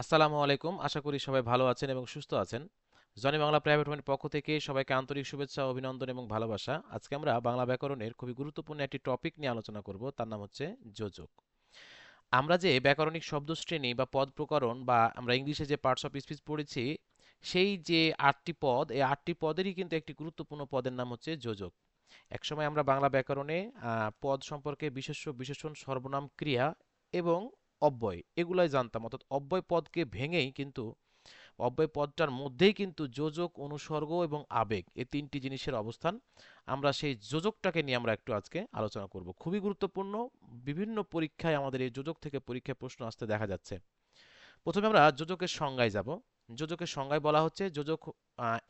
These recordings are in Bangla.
আসসালামু আলাইকুম। আশা করি সবাই ভালো আছেন এবং সুস্থ আছেন। জনি বাংলা প্রাইভেট হোমের পক্ষ থেকে সবাইকে আন্তরিক শুভেচ্ছা, অভিনন্দন এবং ভালোবাসা। আজকে আমরা বাংলা ব্যাকরণের খুবই গুরুত্বপূর্ণ একটি টপিক নিয়ে আলোচনা করব। তার নাম হচ্ছে যোজক। আমরা যে ব্যাকরণিক শব্দশ্রেণী বা পদ প্রকরণ বা আমরা ইংলিশে যে পার্টস অফ স্পিচ পড়েছি, সেই যে আটটি পদ, এই আটটি পদেরই কিন্তু একটি গুরুত্বপূর্ণ পদের নাম হচ্ছে যোজক। একসময় আমরা বাংলা ব্যাকরণে পদ সম্পর্কে বিশেষ্য, বিশেষণ, সর্বনাম, ক্রিয়া এবং অব্যয়, এগুলাই জানতাম। অর্থাৎ অব্যয় পদকে ভেঙেই কিন্তু, অব্যয় পদটার মধ্যেই কিন্তু যোজক, অনুসর্গ এবং আবেগ এই তিনটি জিনিসের অবস্থান আমরা সেই যোজকটাকে নিয়ে আমরা একটু আজকে আলোচনা করব। খুবই গুরুত্বপূর্ণ, বিভিন্ন পরীক্ষায় আমাদের এই যোজক থেকে পরীক্ষায় প্রশ্ন আসতে দেখা যাচ্ছে। প্রথমে আমরা যোজকের সংজ্ঞায় যাব। যোজকের সংজ্ঞায় বলা হচ্ছে, যোজক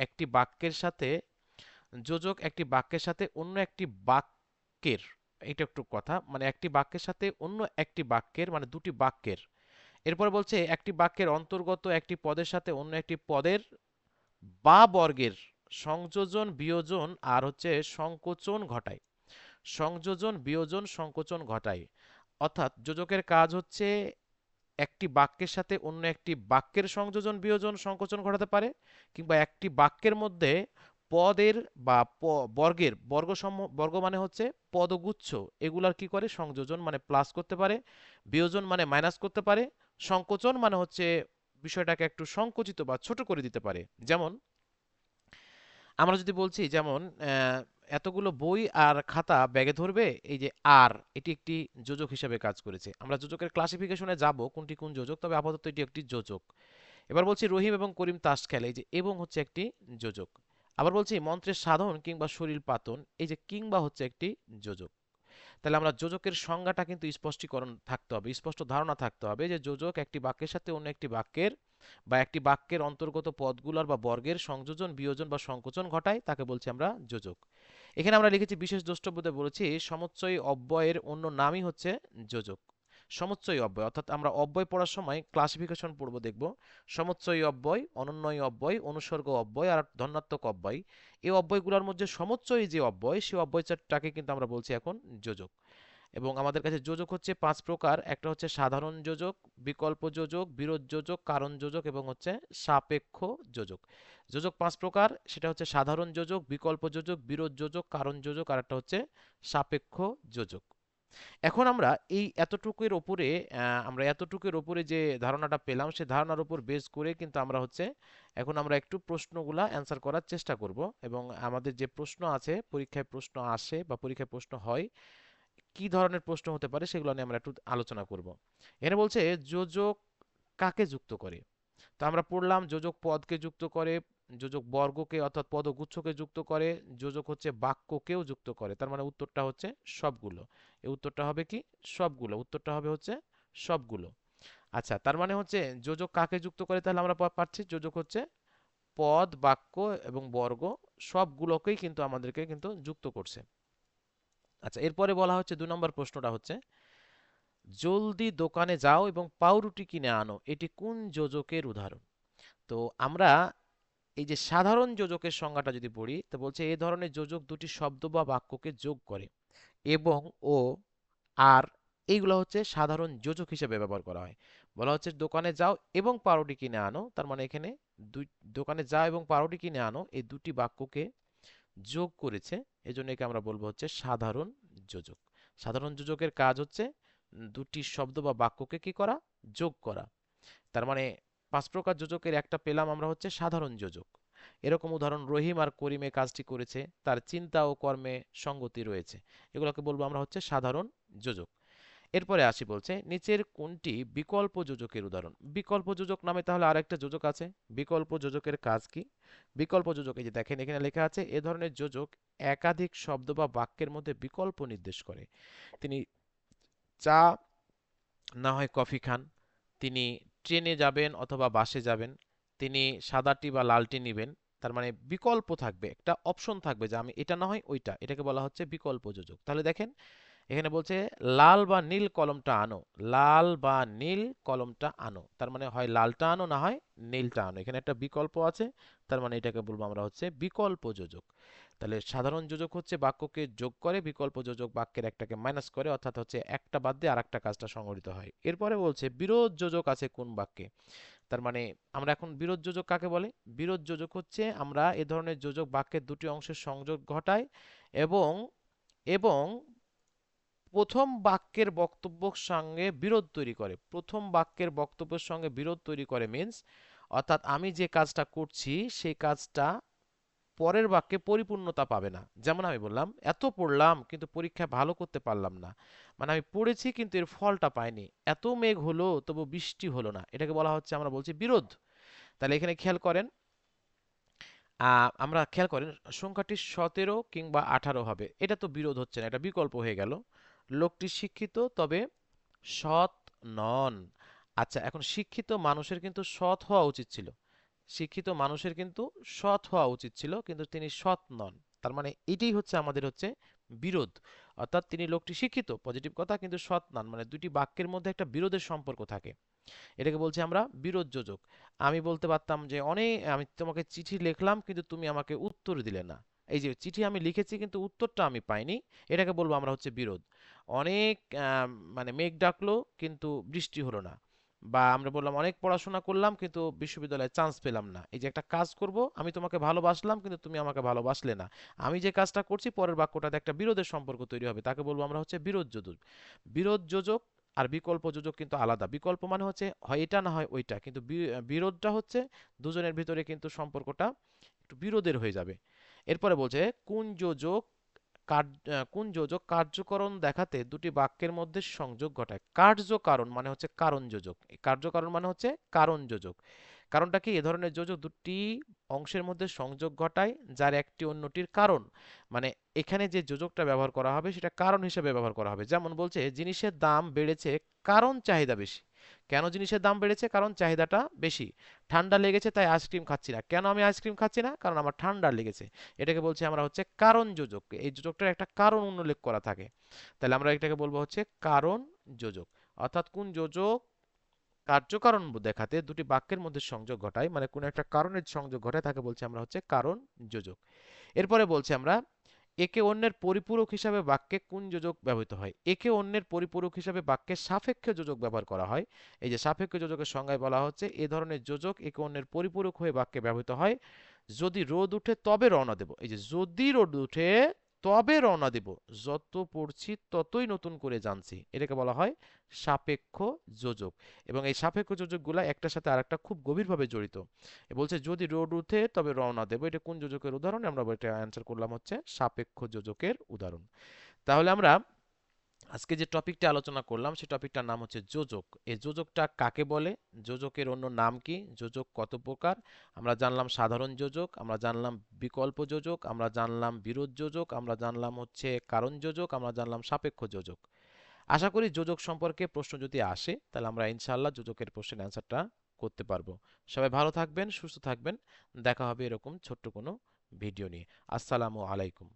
একটি বাক্যের সাথে, যোজক একটি বাক্যের সাথে অন্য একটি বাক্যের এটা একটু কথা। মানে একটি বাক্যের সাথে অন্য একটি বাক্যের মানে দুটি বাক্যের। এরপর বলছে, একটি বাক্যের অন্তর্গত একটি পদের সাথে অন্য একটি পদের বা বর্গের সংযোজন, বিয়োজন আর হচ্ছে সংকোচন ঘটায়। সংযোজন, বিয়োজন, সংকোচন ঘটায়। অর্থাৎ যোজকের কাজ হচ্ছে একটি বাক্যের সাথে অন্য একটি বাক্যের সংযোজন, বিয়োজন, সংকোচন ঘটাতে পারে কিংবা একটি বাক্যের মধ্যে পদের বা বর্গের বর্গ বর্গ মানে হচ্ছে পদগুচ্ছ। এগুলার কি করে? সংযোজন মানে প্লাস করতে পারে, বিয়োজন মানে মাইনাস করতে পারে, সংকোচন মানে হচ্ছে বিষয়টাকে একটু সংকুচিত বা ছোট করে দিতে পারে। যেমন, আমরা যদি বলছি যেমন এতগুলো বই আর খাতা ব্যাগে ধরবে, এই যে আর এটি একটি যোজক হিসেবে কাজ করেছে। আমরা যোজকের ক্লাসিফিকেশনে যাব, কোনটি কোন যোজক, তবে আপাতত এটি একটি যোজক। এবার বলছি রহিম এবং করিম তাস খেলে এই যে এবং হচ্ছে একটি যোজক। আবার বলছি, মন্ত্রের সাধন কিংবা শরীর পাতন, এই যে কিংবা হচ্ছে একটি যোজক। তাহলে আমরা যোজকের সংজ্ঞাটা কিন্তু স্পষ্টীকরণ থাকতে হবে, স্পষ্ট ধারণা থাকতে হবে যে যোজক একটি বাক্যের সাথে অন্য একটি বাক্যের বা একটি বাক্যের অন্তর্গত পদগুলোর বা বর্গের সংযোজন, বিয়োজন বা সংকোচন ঘটায়, তাকে বলছি আমরা যোজক। এখানে আমরা লিখেছি বিশেষ দ্রষ্টব্যতে বলেছি, সমুচ্চয়ী অব্যয়ের অন্য নামই হচ্ছে যোজক। সমুচ্চয়ী অব্যয়, অর্থাৎ আমরা অব্যয় পড়ার সময় ক্লাসিফিকেশন পড়ব, দেখব। সমুচ্চয়ী অব্যয়, অনন্যয় অব্যয়, অনুসর্গ অব্যয় আর ধনাত্মক অব্যয়। এই অব্যয়গুলোর মধ্যে সমুচ্চয়ী যে অব্যয়, সেই অব্যয়টাকে কিন্তু আমরা বলছি এখন যোজক। এবং আমাদের কাছে যোজক হচ্ছে পাঁচ প্রকার। একটা হচ্ছে সাধারণ যোজক, বিকল্প যোজক, বিরোধ যোজক, কারণ যোজক এবং হচ্ছে সাপেক্ষ যোজক। যোজক পাঁচ প্রকার, সেটা হচ্ছে সাধারণ যোজক, বিকল্প যোজক, বিরোধ যোজক, কারণ যোজক আর একটা হচ্ছে সাপেক্ষ যোজক। এখন আমরা এই এতটুকুর ওপরে আমরা এতটুকুর ওপরে যে ধারণাটা পেলাম, সে ধারণার উপর বেস করে কিন্তু আমরা হচ্ছে এখন আমরা একটু প্রশ্নগুলা অ্যান্সার করার চেষ্টা করব এবং আমাদের যে প্রশ্ন আছে, পরীক্ষায় প্রশ্ন আসে বা পরীক্ষায় প্রশ্ন হয়, কি ধরনের প্রশ্ন হতে পারে সেগুলো নিয়ে আমরা একটু আলোচনা করব। এখানে বলছে, যোজক কাকে যুক্ত করে? তো আমরা পড়লাম, যোজক পদকে যুক্ত করে। যোজক বর্গকে অর্থাৎ পদগুচ্ছকে যুক্ত করে, যোজক হচ্ছে বাক্যকেও যুক্ত করে। তার মানে উত্তরটা হচ্ছে সবগুলো। এই উত্তরটা হবে কি? সবগুলো। উত্তরটা হবে হচ্ছে সবগুলো। আচ্ছা তার মানে হচ্ছে যোজক কাকে যুক্ত করে? তাহলে আমরা পাচ্ছি যোজক হচ্ছে পদ, বাক্য এবং বর্গ সবগুলোকেই কিন্তু আমাদেরকে কিন্তু যুক্ত করছে। আচ্ছা এরপরে বলা হচ্ছে দুই নম্বর প্রশ্নটা হচ্ছে, জলদি দোকানে যাও এবং পাউরুটি কিনে আনো। এটি কোন যোজকের উদাহরণ? তো আমরা এই যে সাধারণ যোজকের সংজ্ঞাটা যদি পড়ি, তো বলছে এই ধরনের যোজক দুটি শব্দ বা বাক্যকে যোগ করে এবং ও আর এইগুলো হচ্ছে সাধারণ যোজক হিসেবে ব্যবহার করা হয়। বলা হচ্ছে দোকানে যাও এবং পাউরুটি কিনে আনো, তার মানে এখানে দুই, দোকানে যাও এবং পাউরুটি কিনে আনো, এই দুটি বাক্যকে যোগ করেছে, এজন্য একে আমরা বলব হচ্ছে সাধারণ যোজক। সাধারণ যোজকের কাজ হচ্ছে দুটি শব্দ বা বাক্যকে কি করা? যোগ করা। তার মানে পাঁচ প্রকার যোজকের একটা পেলাম আমরা হচ্ছে সাধারণ যোজক। এরকম উদাহরণ রহিম আর করিমে কাজটি করেছে, তার চিন্তা ও কর্মে সঙ্গতি রয়েছে। এগুলোকে বলব আমরা হচ্ছে সাধারণ যোজক। এরপরে আসি বলছে, নিচের কোনটি বিকল্প যোজকের উদাহরণ? বিকল্প যোজক নামে তাহলে আরেকটা যোজক আছে। বিকল্প যোজকের কাজ কি? বিকল্প যোজক, এই যে দেখেন এখানে লেখা আছে, এ ধরনের যোজক একাধিক শব্দ বা বাক্যের মধ্যে বিকল্প নির্দেশ করে। তিনি চা, না হয় কফি খান, তিনি ট্রেনে যাবেন অথবা বাসে যাবেন, তিনি সাদাটি বা লালটি নেবেন, তার মানে বিকল্প থাকবে, একটা অপশন থাকবে যে আমি এটা না হয় ওইটা, এটাকে বলা হচ্ছে বিকল্প যোজক। তাহলে দেখেন, এখানে বলছে, লাল বা নীল কলমটা আনো, লাল বা নীল কলমটা আনো। তার মানে হয় লালটা আনো, না হয় নীলটা আনো। এখানে একটা বিকল্প আছে, তার মানে এটাকে বলব আমরা হচ্ছে বিকল্প যোজক। তাহলে সাধারণ যোজক হচ্ছে বাক্যকে যোগ করে, বিকল্প যোজক বাক্যের একটাকে মাইনাস করে, অর্থাৎ হচ্ছে একটা বাদ দিয়ে আর একটা কাজটা সংগঠিত হয়। এরপরে বলছে, বিরোধ যোজক আছে কোন বাক্যে? তার মানে আমরা এখন বিরোধ যোজক কাকে বলে? বিরোধ যোজক হচ্ছে আমরা এ ধরনের যোজক বাক্যের দুটি অংশের সংযোগ ঘটাই এবং এবং প্রথম বাক্যের বক্তব্যের সঙ্গে বিরোধ তৈরি করে। প্রথম বাক্যের বক্তব্যের সঙ্গে বিরোধ তৈরি করে মিন্স অর্থাৎ আমি যে কাজটা করছি, সেই কাজটা পরের বাক্যে পরিপূর্ণতা পাবে না। যেমন আমি বললাম, এত পড়লাম, কিন্তু পরীক্ষা ভালো করতে পারলাম না। মানে আমি পড়েছি, কিন্তু এর ফলটা পাইনি। এত মেঘ হলো, তবু বৃষ্টি হলো না। এটাকে বলা হচ্ছে, আমরা বলছি বিরোধ। তাহলে এখানে খেয়াল করেন আমরা খেয়াল করেন, সংখ্যাটি সতেরো কিংবা আঠারো হবে। এটা তো বিরোধ হচ্ছে না, এটা বিকল্প হয়ে গেল। লোকটি শিক্ষিত, তবে সৎ নন। আচ্ছা এখন শিক্ষিত মানুষের কিন্তু সৎ হওয়া উচিত ছিল। শিক্ষিত মানুষের কিন্তু সৎ হওয়া উচিত ছিল, কিন্তু তিনি সৎ নন। তার মানে এটাই হচ্ছে আমাদের হচ্ছে বিরোধ। অর্থাৎ তিনি লোকটি শিক্ষিত পজিটিভ কথা, কিন্তু সৎ নন। মানে দুটি বাক্যের মধ্যে একটা বিরোধের সম্পর্ক থাকে। এটাকে বলছি আমরা বিরোধ যোজক আমি বলতে পারতাম যে অনেক, আমি তোমাকে চিঠি লিখলাম, কিন্তু তুমি আমাকে উত্তর দিলে না। এই যে চিঠি আমি লিখেছি, কিন্তু উত্তরটা আমি পাইনি, এটাকে বলব আমরা হচ্ছে বিরোধ। অনেক মানে মেঘ ডাকলো, কিন্তু বৃষ্টি হলো না। বা আমরা বললাম অনেক পড়াশোনা করলাম, কিন্তু বিশ্ববিদ্যালয়ে চান্স পেলাম না। এই যে একটা কাজ করব, আমি তোমাকে ভালোবাসলাম, কিন্তু তুমি আমাকে ভালোবাসলে না। আমি যে কাজটা করছি, পরের বাক্যটাতে একটা বিরোধের সম্পর্ক তৈরি হবে। তাকে বলব আমরা হচ্ছে বিরোধ যোজক। বিরোধ যোজক আর বিকল্প যোজক কিন্তু আলাদা। বিকল্প মানে হচ্ছে, হয় এটা না হয় ওইটা। কিন্তু বিরোধটা হচ্ছে দুজনের ভিতরে কিন্তু সম্পর্কটা একটু বিরোধের হয়ে যাবে। এরপরে বলছে, কোন যোজক কোন যোজক কার্যকরণ দেখাতে দুটি বাক্যের মধ্যে সংযোগ ঘটায়। কার্যকারণ মানে হচ্ছে কারণ যোজক। কার্যকারণ মানে হচ্ছে কারণ যোজক। কারণটা কি? এ ধরনের যোজক দুটি অংশের মধ্যে সংযোগ ঘটায়, যার একটি অন্যটির কারণ। মানে এখানে যে যোজকটা ব্যবহার করা হবে, সেটা কারণ হিসেবে ব্যবহার করা হবে। যেমন বলছে, জিনিসের দাম বেড়েছে, কারণ চাহিদা বেশি। কেন জিনিসের দাম বেড়েছে? কারণ চাহিদাটা বেশি। ঠান্ডা লেগেছে, তাই আইসক্রিম খাচ্ছি না। কেন আমি আইসক্রিম খাচ্ছি না? কারণ আমার ঠান্ডা লেগেছে। এটাকে বলছি আমরা হচ্ছে কারণ যোজক। এই যোজকটার একটা কারণ উল্লেখ করা থাকে। তাহলে আমরা এটাকে বলব হচ্ছে কারণ যোজক। অর্থাৎ কোন যোজক কার্যকারণ দেখাতে দুটি বাক্যের মধ্যে সংযোগ ঘটায় মানে কোনো একটা কারণের সংযোগ ঘটায়, তাকে বলছি আমরা হচ্ছে কারণ যোজক। এরপরে বলছি আমরা একে অন্যের পরিপূরক হিসাবে বাক্যে কোন যোজক ব্যবহৃত হয়? একে অন্যের পরিপূরক হিসাবে বাক্যে সাপেক্ষ যোজক ব্যবহার করা হয়। এই যে সাপেক্ষ যোজকের সংজ্ঞায় বলা হচ্ছে, এ ধরনের যোজক একে অন্যের পরিপূরক হয়ে বাক্যে ব্যবহৃত হয়। যদি রোদ উঠে তবে রওনা দেব। এই যে যদি রোদ উঠে তবে রওনা দেব। যত পড়ছি ততই নতুন করে জানছি। এটাকে বলা হয় সাপেক্ষ যোজক। এবং এই সাপেক্ষ যোজকগুলা একটার সাথে আরেকটা খুব গভীরভাবে জড়িত। বলছে, যদি রোড উঠে তবে রওনা দেব। এটা কোন যোজকের উদাহরণ? আমরা এটা অ্যান্সার করলাম হচ্ছে সাপেক্ষ যোজকের উদাহরণ। তাহলে আমরা আজকে যে টপিকটা আলোচনা করলাম সেই টপিকটার নাম হচ্ছে যোজক। এই যোজকটা কাকে বলে? যোজকের অন্য নাম কি? যোজক কত প্রকার? আমরা জানলাম সাধারণ যোজক, আমরা জানলাম বিকল্প যোজক, আমরা জানলাম বিরোধ যোজক, আমরা জানলাম হচ্ছে কারণ যোজক, আমরা জানলাম সাপেক্ষ যোজক। আশা করি যোজক সম্পর্কে প্রশ্ন যদি আসে, তাহলে আমরা ইনশাআল্লাহ যোজকের প্রশ্নের অ্যান্সারটা করতে পারব। সবাই ভালো থাকবেন, সুস্থ থাকবেন। দেখা হবে এরকম ছোট্ট কোনো ভিডিও নিয়ে। আসসালামু আলাইকুম।